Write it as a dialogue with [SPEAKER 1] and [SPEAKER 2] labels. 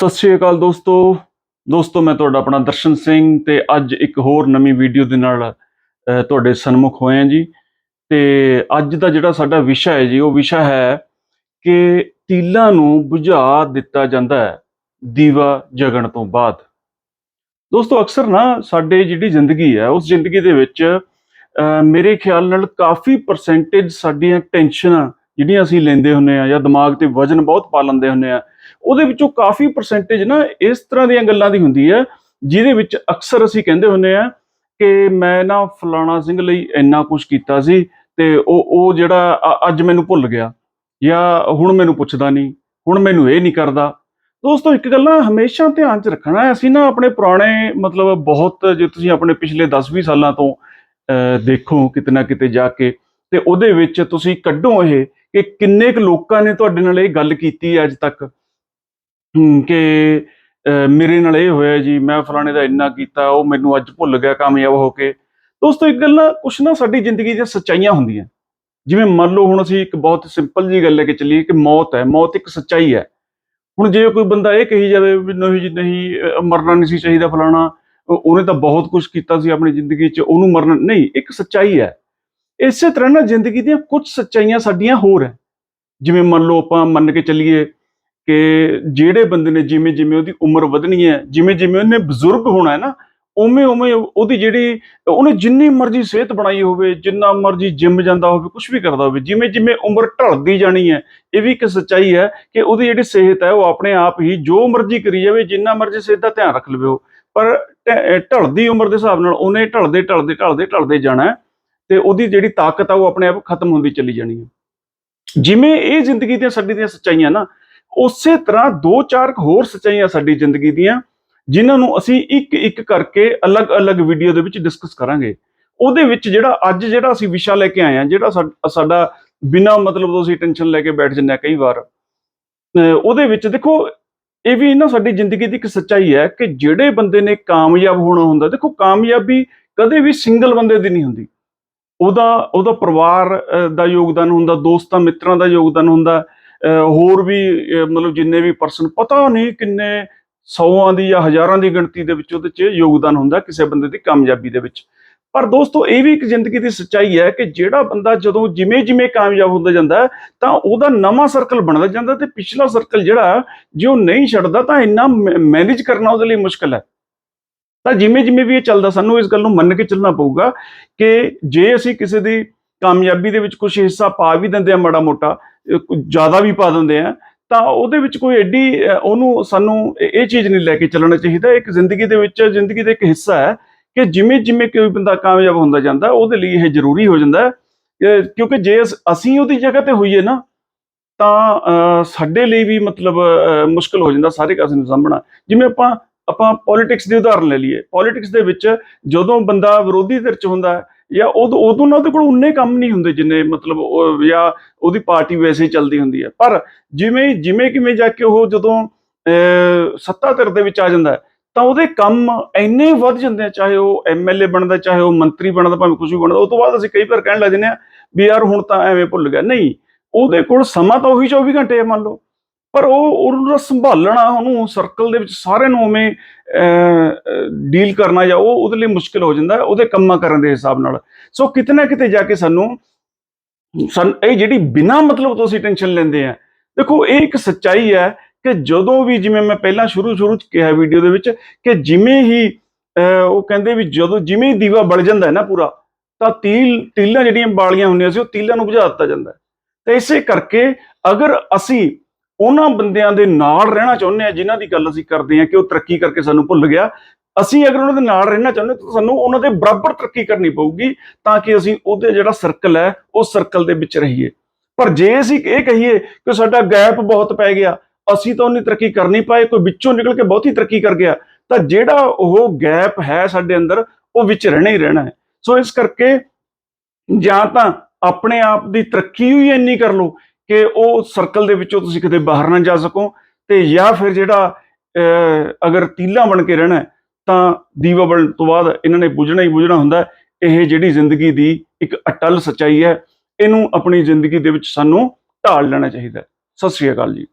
[SPEAKER 1] ਸਤਿ ਸ਼੍ਰੀ ਅਕਾਲ ਦੋਸਤੋ। ਦੋਸਤੋ, ਮੈਂ ਤੁਹਾਡਾ ਆਪਣਾ ਦਰਸ਼ਨ ਸਿੰਘ ਤੇ ਅੱਜ ਇੱਕ ਹੋਰ ਨਵੀਂ ਵੀਡੀਓ ਦੇ ਨਾਲ ਤੁਹਾਡੇ ਸਨਮੁਖ ਹੋਏ ਹਾਂ ਜੀ। ਤੇ ਅੱਜ ਦਾ ਜਿਹੜਾ ਸਾਡਾ ਵਿਸ਼ਾ ਹੈ ਜੀ, ਉਹ ਵਿਸ਼ਾ ਹੈ ਕਿ ਤੀਲਾਂ ਨੂੰ ਬੁਝਾ ਦਿੱਤਾ ਜਾਂਦਾ ਹੈ ਦੀਵਾ ਜਗਣ ਤੋਂ ਬਾਅਦ। ਦੋਸਤੋ, ਅਕਸਰ ਨਾ ਸਾਡੇ ਜਿਹੜੀ ਜ਼ਿੰਦਗੀ ਹੈ, ਉਸ ਜ਼ਿੰਦਗੀ ਦੇ ਵਿੱਚ ਮੇਰੇ ਖਿਆਲ ਨਾਲ ਕਾਫੀ ਪਰਸੈਂਟੇਜ ਸਾਡੀਆਂ ਟੈਨਸ਼ਨਾਂ ਜਿਹੜੀਆਂ ਅਸੀਂ ਲੈਂਦੇ ਹੁੰਨੇ ਆ ਜਾਂ ਦਿਮਾਗ ਤੇ ਵਜ਼ਨ ਬਹੁਤ ਪਾ ਲੈਂਦੇ ਹੁੰਨੇ ਆ ਉਹਦੇ ਵਿੱਚੋਂ ਕਾਫੀ ਪਰਸੈਂਟੇਜ ਨਾ ਇਸ ਤਰ੍ਹਾਂ ਦੀਆਂ ਗੱਲਾਂ ਦੀ ਹੁੰਦੀ ਹੈ, ਜਿਹਦੇ ਵਿੱਚ ਅਕਸਰ ਅਸੀਂ ਕਹਿੰਦੇ ਹੁੰਨੇ ਆ ਕਿ ਮੈਂ ਨਾ ਫਲਾਣਾ ਸਿੰਘ ਲਈ ਇੰਨਾ ਕੁਝ ਕੀਤਾ ਸੀ ਤੇ ਉਹ ਉਹ ਜਿਹੜਾ ਅੱਜ ਮੈਨੂੰ ਭੁੱਲ ਗਿਆ ਜਾਂ ਹੁਣ ਮੈਨੂੰ ਪੁੱਛਦਾ ਨਹੀਂ, ਹੁਣ ਮੈਨੂੰ ਇਹ ਨਹੀਂ ਕਰਦਾ। ਦੋਸਤੋ, ਇੱਕ ਗੱਲ ਨਾ ਹਮੇਸ਼ਾ ਧਿਆਨ 'ਚ ਰੱਖਣਾ, ਅਸੀਂ ਨਾ ਆਪਣੇ ਪੁਰਾਣੇ ਮਤਲਬ ਬਹੁਤ ਜੇ ਤੁਸੀਂ ਆਪਣੇ ਪਿਛਲੇ 10-20 ਸਾਲਾਂ ਤੋਂ ਦੇਖੋ ਕਿਤੇ ਨਾ ਕਿਤੇ ਜਾ ਕੇ ਤੇ ਉਹਦੇ ਵਿੱਚ ਤੁਸੀਂ ਕੱਢੋ ਇਹ ਕਿ ਕਿੰਨੇ ਕੁ ਲੋਕਾਂ ਨੇ ਤੁਹਾਡੇ ਨਾਲ ਇਹ ਗੱਲ ਕੀਤੀ ਹੈ ਅੱਜ ਤੱਕ। ਕਿ ਮੇਰੇ ਨਾਲ ਇਹ ਹੋਇਆ ਜੀ, ਮੈਂ ਫਲਾਣੇ ਦਾ ਇੰਨਾ ਕੀਤਾ, ਉਹ ਮੈਨੂੰ ਅੱਜ ਭੁੱਲ ਗਿਆ, ਕਾਮਯਾਬ ਹੋ ਕੇ। ਦੋਸਤੋ, ਇੱਕ ਗੱਲ ਨਾ, ਕੁਛ ਨਾ ਸਾਡੀ ਜ਼ਿੰਦਗੀ ਦੀਆਂ ਸੱਚਾਈਆਂ ਹੁੰਦੀਆਂ। ਜਿਵੇਂ ਮੰਨ ਲਓ, ਹੁਣ ਅਸੀਂ ਇੱਕ ਬਹੁਤ ਸਿੰਪਲ ਜੀ ਗੱਲ ਲੈ ਕੇ ਚੱਲੀਏ, ਕਿ ਮੌਤ ਹੈ, ਮੌਤ ਇੱਕ ਸੱਚਾਈ ਹੈ। ਹੁਣ ਜੇ ਕੋਈ ਬੰਦਾ ਇਹ ਕਹੀ ਜਾਵੇ ਵੀ ਨਹੀਂ ਜੀ, ਨਹੀਂ ਮਰਨਾ ਨਹੀਂ ਸੀ ਚਾਹੀਦਾ ਫਲਾਣਾ ਉਹਨੇ ਤਾਂ ਬਹੁਤ ਕੁਝ ਕੀਤਾ ਸੀ ਆਪਣੀ ਜ਼ਿੰਦਗੀ 'ਚ, ਉਹਨੂੰ ਮਰਨਾ, ਨਹੀਂ, ਇੱਕ ਸੱਚਾਈ ਹੈ। ਇਸੇ ਤਰ੍ਹਾਂ ਨਾ ਜ਼ਿੰਦਗੀ ਦੀਆਂ ਕੁਝ ਸੱਚਾਈਆਂ ਸਾਡੀਆਂ ਹੋਰ ਹੈ। ਜਿਵੇਂ ਮੰਨ ਲਓ ਆਪਾਂ ਮੰਨ ਕੇ ਚੱਲੀਏ ਕਿ ਜਿਹੜੇ ਬੰਦੇ ਨੇ ਜਿਵੇਂ ਜਿਵੇਂ ਉਹਦੀ ਉਮਰ ਵਧਣੀ ਹੈ, ਜਿਵੇਂ ਜਿਵੇਂ ਉਹਨੇ ਬਜ਼ੁਰਗ ਹੋਣਾ ਹੈ ਨਾ, ਉਵੇਂ ਉਵੇਂ ਉਹਦੀ ਜਿਹੜੀ ਉਹਨੇ ਜਿੰਨੀ ਮਰਜ਼ੀ ਸਿਹਤ ਬਣਾਈ ਹੋਵੇ, ਜਿੰਨਾ ਮਰਜ਼ੀ ਜਿਮ ਜਾਂਦਾ ਹੋਵੇ ਕੁਝ ਵੀ ਕਰਦਾ ਹੋਵੇ, ਜਿਵੇਂ ਜਿਵੇਂ ਉਮਰ ਢਲਦੀ ਜਾਣੀ ਹੈ, ਇਹ ਵੀ ਇੱਕ ਸੱਚਾਈ ਹੈ ਕਿ ਉਹਦੀ ਜਿਹੜੀ ਸਿਹਤ ਹੈ ਉਹ ਆਪਣੇ ਆਪ ਹੀ ਜੋ ਮਰਜ਼ੀ ਕਰੀ ਜਾਵੇ, ਜਿੰਨਾ ਮਰਜ਼ੀ ਸਿਹਤ ਦਾ ਧਿਆਨ ਰੱਖ ਲਵੇ ਉਹ। ਪਰ ਢਲਦੀ ਉਮਰ ਦੇ ਹਿਸਾਬ ਨਾਲ ਉਹਨੇ ਢਲਦੇ ਢਲਦੇ ਢਲਦੇ ਢਲਦੇ ਜਾਣਾ ਹੈ ਤੇ ਉਹਦੀ ਜਿਹੜੀ ਤਾਕਤ ਆ ਉਹ ਆਪਣੇ ਆਪ ਖਤਮ ਹੁੰਦੀ ਚਲੀ ਜਾਣੀ ਹੈ। ਜਿਵੇਂ ਇਹ ਜ਼ਿੰਦਗੀ ਦੀਆਂ ਸਾਡੀ ਦੀਆਂ ਸੱਚਾਈਆਂ ਨਾ ਉਸੇ ਤਰ੍ਹਾਂ ਦੋ ਚਾਰ ਹੋਰ ਸੱਚਾਈਆਂ ਸਾਡੀ ਜ਼ਿੰਦਗੀ ਦੀਆਂ, ਜਿਨ੍ਹਾਂ ਨੂੰ ਅਸੀਂ ਇੱਕ ਇੱਕ ਕਰਕੇ ਅਲੱਗ-ਅਲੱਗ ਵੀਡੀਓ ਦੇ ਵਿੱਚ ਡਿਸਕਸ ਕਰਾਂਗੇ। ਉਹਦੇ ਵਿੱਚ ਜਿਹੜਾ ਅੱਜ ਜਿਹੜਾ ਅਸੀਂ ਵਿਸ਼ਾ ਲੈ ਕੇ ਆਏ ਹਾਂ, ਜਿਹੜਾ ਸਾਡਾ ਬਿਨਾ ਮਤਲਬ ਤੋਂ ਅਸੀਂ ਟੈਨਸ਼ਨ ਲੈ ਕੇ ਬੈਠ ਜੰਨੇ ਕਈ ਵਾਰ ਉਹਦੇ ਵਿੱਚ ਦੇਖੋ, ਇਹ ਵੀ ਨਾ ਸਾਡੀ ਜ਼ਿੰਦਗੀ ਦੀ ਇੱਕ ਸੱਚਾਈ ਹੈ ਕਿ ਜਿਹੜੇ ਬੰਦੇ ਨੇ ਕਾਮਯਾਬ ਹੋਣਾ ਹੁੰਦਾ, ਦੇਖੋ ਕਾਮਯਾਬੀ ਕਦੇ ਵੀ ਸਿੰਗਲ ਬੰਦੇ ਦੀ ਨਹੀਂ ਹੁੰਦੀ। ਉਹਦਾ ਉਹਦਾ ਪਰਿਵਾਰ ਦਾ ਯੋਗਦਾਨ ਹੁੰਦਾ, ਦੋਸਤਾਂ, ਮਿੱਤਰਾਂ ਦਾ ਯੋਗਦਾਨ ਹੁੰਦਾ ਹੋਰ ਵੀ ਮਤਲਬ ਜਿੰਨੇ ਵੀ ਪਰਸਨ ਪਤਾ ਨਹੀਂ ਕਿੰਨੇ ਸੌਆਂ ਦੀ ਜਾਂ ਹਜ਼ਾਰਾਂ ਦੀ ਗਿਣਤੀ ਦੇ ਵਿੱਚ ਉਹਦੇ 'ਚ ਯੋਗਦਾਨ ਹੁੰਦਾ ਕਿਸੇ ਬੰਦੇ ਦੀ ਕਾਮਯਾਬੀ ਦੇ ਵਿੱਚ। ਪਰ ਦੋਸਤੋ, ਇਹ ਵੀ ਇੱਕ ਜ਼ਿੰਦਗੀ ਦੀ ਸੱਚਾਈ ਹੈ ਕਿ ਜਿਹੜਾ ਬੰਦਾ ਜਦੋਂ ਜਿਵੇਂ ਜਿਵੇਂ ਕਾਮਯਾਬ ਹੁੰਦਾ ਜਾਂਦਾ, ਤਾਂ ਉਹਦਾ ਨਵਾਂ ਸਰਕਲ ਬਣਦਾ ਜਾਂਦਾ ਤੇ ਪਿਛਲਾ ਸਰਕਲ ਜਿਹੜਾ, ਜੇ ਉਹ ਨਹੀਂ ਛੱਡਦਾ ਤਾਂ ਇੰਨਾ ਮੈਨੇਜ ਕਰਨਾ ਉਹਦੇ ਲਈ ਮੁਸ਼ਕਲ ਹੈ। ਤਾਂ ਜਿਵੇਂ ਜਿਵੇਂ ਵੀ ਇਹ ਚੱਲਦਾ, ਸਾਨੂੰ ਇਸ ਗੱਲ ਨੂੰ ਮੰਨ ਕੇ ਚੱਲਣਾ ਪਊਗਾ ਕਿ ਜੇ ਅਸੀਂ ਕਿਸੇ ਦੀ ਕਾਮਯਾਬੀ ਦੇ ਵਿੱਚ ਕੁਝ ਹਿੱਸਾ ਪਾ ਵੀ ਦਿੰਦੇ ਆ ਮਾੜਾ ਮੋਟਾ ਜ਼ਿਆਦਾ ਵੀ ਪਾ ਦਿੰਦੇ ਆ ਤਾਂ ਉਹਦੇ ਵਿੱਚ ਕੋਈ ਐਡੀ ਉਹਨੂੰ ਸਾਨੂੰ ਇਹ ਚੀਜ਼ ਨਹੀਂ ਲੈ ਕੇ ਚੱਲਣਾ ਚਾਹੀਦਾ। ਇੱਕ ਜ਼ਿੰਦਗੀ ਦੇ ਵਿੱਚ ਜ਼ਿੰਦਗੀ ਦਾ ਇੱਕ ਹਿੱਸਾ ਹੈ ਕਿ ਜਿਵੇਂ ਜਿਵੇਂ ਕੋਈ ਬੰਦਾ ਕਾਮਯਾਬ ਹੁੰਦਾ ਜਾਂਦਾ ਉਹਦੇ ਲਈ ਇਹ ਜ਼ਰੂਰੀ ਹੋ ਜਾਂਦਾ ਕਿਉਂਕਿ ਜੇ ਅਸੀਂ ਉਹਦੀ ਜਗ੍ਹਾ ਤੇ ਹੋਈਏ ਨਾ ਤਾਂ ਸਾਡੇ ਲਈ ਵੀ ਮਤਲਬ ਅਹ, ਮੁਸ਼ਕਲ ਹੋ ਜਾਂਦਾ ਸਾਰੇ ਕਾਸੇ ਨੂੰ ਸਾਂਭਣਾ। ਜਿਵੇਂ ਆਪਾਂ ਆਪਾਂ ਪੋਲਿਟਿਕਸ ਦੀ ਉਦਾਹਰਨ ਲੈ ਲਈਏ। ਪੋਲਿਟਿਕਸ ਦੇ ਵਿੱਚ ਜਦੋਂ ਬੰਦਾ ਵਿਰੋਧੀ ਧਿਰ ਚ ਹੁੰਦਾ ਹੈ ਜਾਂ ਉਦੋਂ ਉਦੋਂ ਨਾ ਉਹਦੇ ਕੋਲ ਉਨੇ ਕੰਮ ਨਹੀਂ ਹੁੰਦੇ ਜਿੰਨੇ ਮਤਲਬ ਉਹ- ਜਾਂ ਉਹਦੀ ਪਾਰਟੀ ਵੈਸੇ ਹੀ ਚੱਲਦੀ ਹੁੰਦੀ ਹੈ। ਪਰ ਜਿਵੇਂ ਜਿਵੇਂ ਕਿਵੇਂ ਜਾ ਕੇ ਉਹ ਜਦੋਂ ਅਹ, ਸੱਤਾ ਧਿਰ ਦੇ ਵਿੱਚ ਆ ਜਾਂਦਾ ਤਾਂ ਉਹਦੇ ਕੰਮ ਇੰਨੇ ਵੱਧ ਜਾਂਦੇ ਆ ਚਾਹੇ ਉਹ ਐਮਐਲਏ ਬਣਦਾ ਚਾਹੇ ਉਹ ਮੰਤਰੀ ਬਣਦਾ ਭਾਵੇਂ ਕੁਝ ਵੀ ਬਣਦਾ ਉਸ ਤੋਂ ਬਾਅਦ ਅਸੀਂ ਕਈ ਵਾਰ ਕਹਿਣ ਲੱਗ ਜਾਂਦੇ ਆ ਵੀ ਯਾਰ ਹੁਣ ਤਾਂ ਐਵੇਂ ਭੁੱਲ ਗਿਆ। ਨਹੀਂ ਉਹਦੇ ਕੋਲ ਸਮਾਂ ਤਾਂ ਉਹੀ 24 ਘੰਟੇ ਹੈ ਮੰਨ ਲਓ। ਪਰ ਉਹ ਉਹਨੂੰ ਸੰਭਾਲਣਾ ਉਹਨੂੰ ਸਰਕਲ ਦੇ ਵਿੱਚ ਸਾਰਿਆਂ ਨੂੰ ਉਵੇਂ ਡੀਲ ਕਰਨਾ ਜਾਂ ਉਹ ਉਹਦੇ ਲਈ ਮੁਸ਼ਕਲ ਹੋ ਜਾਂਦਾ ਉਹਦੇ ਕੰਮਾਂ ਕਰਨ ਦੇ ਹਿਸਾਬ ਨਾਲ। ਸੋ ਕਿਤੇ ਨਾ ਕਿਤੇ ਜਾ ਕੇ ਸਾਨੂੰ ਸਨ ਇਹ ਜਿਹੜੀ ਬਿਨਾ ਮਤਲਬ ਤੋਂ ਅਸੀਂ ਟੈਨਸ਼ਨ ਲੈਂਦੇ ਆ ਦੇਖੋ ਇਹ ਇੱਕ ਸੱਚਾਈ ਹੈ ਕਿ ਜਦੋਂ ਵੀ ਜਿਵੇਂ ਮੈਂ ਪਹਿਲਾਂ ਸ਼ੁਰੂ ਸ਼ੁਰੂ ਚ ਕਿਹਾ ਵੀਡੀਓ ਦੇ ਵਿੱਚ ਕਿ ਜਿਵੇਂ ਹੀ ਅਹ, ਉਹ ਕਹਿੰਦੇ ਵੀ ਜਦੋਂ ਜਿਵੇਂ ਹੀ ਦੀਵਾ ਬਲ ਜਾਂਦਾ ਹੈ ਨਾ ਪੂਰਾ ਤਾਂ ਤੀਲ ਤੀਲਾਂ ਜਿਹੜੀਆਂ ਬਾਲੀਆਂ ਹੁੰਦੀਆਂ ਸੀ ਉਹ ਤੀਲਾਂ ਨੂੰ ਬੁਝਾ ਦਿੱਤਾ ਜਾਂਦਾ ਹੈ। ਤੇ ਇਸੇ ਕਰਕੇ ਅਗਰ ਅਸੀਂ ਉਹਨਾਂ ਬੰਦਿਆਂ ਦੇ ਨਾਲ ਰਹਿਣਾ ਚਾਹੁੰਦੇ ਆ ਜਿਨ੍ਹਾਂ ਦੀ ਗੱਲ ਅਸੀਂ ਕਰਦੇ ਆ ਕਿ ਉਹ ਤਰੱਕੀ ਕਰਕੇ ਸਾਨੂੰ ਭੁੱਲ ਗਿਆ। ਅਸੀਂ ਅਗਰ ਉਹਨਾਂ ਦੇ ਨਾਲ ਰਹਿਣਾ ਚਾਹੁੰਦੇ ਤਾਂ ਸਾਨੂੰ ਉਹਨਾਂ ਦੇ ਬਰਾਬਰ ਤਰੱਕੀ ਕਰਨੀ ਪਊਗੀ ਤਾਂ ਕਿ ਅਸੀਂ ਉਹਦੇ ਜਿਹੜਾ ਸਰਕਲ ਹੈ ਉਹ ਸਰਕਲ ਦੇ ਵਿੱਚ ਰਹੀਏ। ਪਰ ਜੇ ਅਸੀਂ ਇਹ ਕਹੀਏ ਕਿ ਸਾਡਾ ਗੈਪ ਬਹੁਤ ਪੈ ਗਿਆ, ਅਸੀਂ ਤਾਂ ਉਹਨੀ ਤਰੱਕੀ ਕਰ ਨਹੀਂ ਪਾਏ, ਕੋਈ ਵਿੱਚੋਂ ਨਿਕਲ ਕੇ ਬਹੁਤੀ ਤਰੱਕੀ ਕਰ ਗਿਆ, ਤਾਂ ਜਿਹੜਾ ਉਹ ਗੈਪ ਹੈ ਸਾਡੇ ਅੰਦਰ, ਉਹ ਵਿੱਚ ਰਹਿਣਾ ਹੀ ਰਹਿਣਾ ਹੈ। ਸੋ ਇਸ ਕਰਕੇ ਜਾਂ ਤਾਂ ਆਪਣੇ ਆਪ ਦੀ ਤਰੱਕੀ ਹੀ ਇੰਨੀ ਕਰ ਲਓ ਕਿ ਉਹ ਸਰਕਲ ਦੇ ਵਿੱਚੋਂ ਤੁਸੀਂ ਕਿਤੇ ਬਾਹਰ ਨਾ ਜਾ ਸਕੋ ਤੇ ਜਾਂ ਫਿਰ ਜਿਹੜਾ ਅਗਰ ਤੀਲਾ ਬਣ ਕੇ ਰਹਿਣਾ ਤਾਂ ਦੀਵਾ ਬਣਨ ਤੋਂ ਬਾਅਦ ਇਹਨਾਂ ਨੇ ਬੁਝਣਾ ਹੀ ਬੁਝਣਾ ਹੁੰਦਾ ਇਹ ਜਿਹੜੀ ਜ਼ਿੰਦਗੀ ਦੀ ਇੱਕ ਅਟਲ ਸੱਚਾਈ ਹੈ, ਇਹਨੂੰ ਆਪਣੀ ਜ਼ਿੰਦਗੀ ਦੇ ਵਿੱਚ ਸਾਨੂੰ ਢਾਲ ਲੈਣਾ ਚਾਹੀਦਾ ਸਤਿ ਸ਼੍ਰੀ ਅਕਾਲ ਜੀ।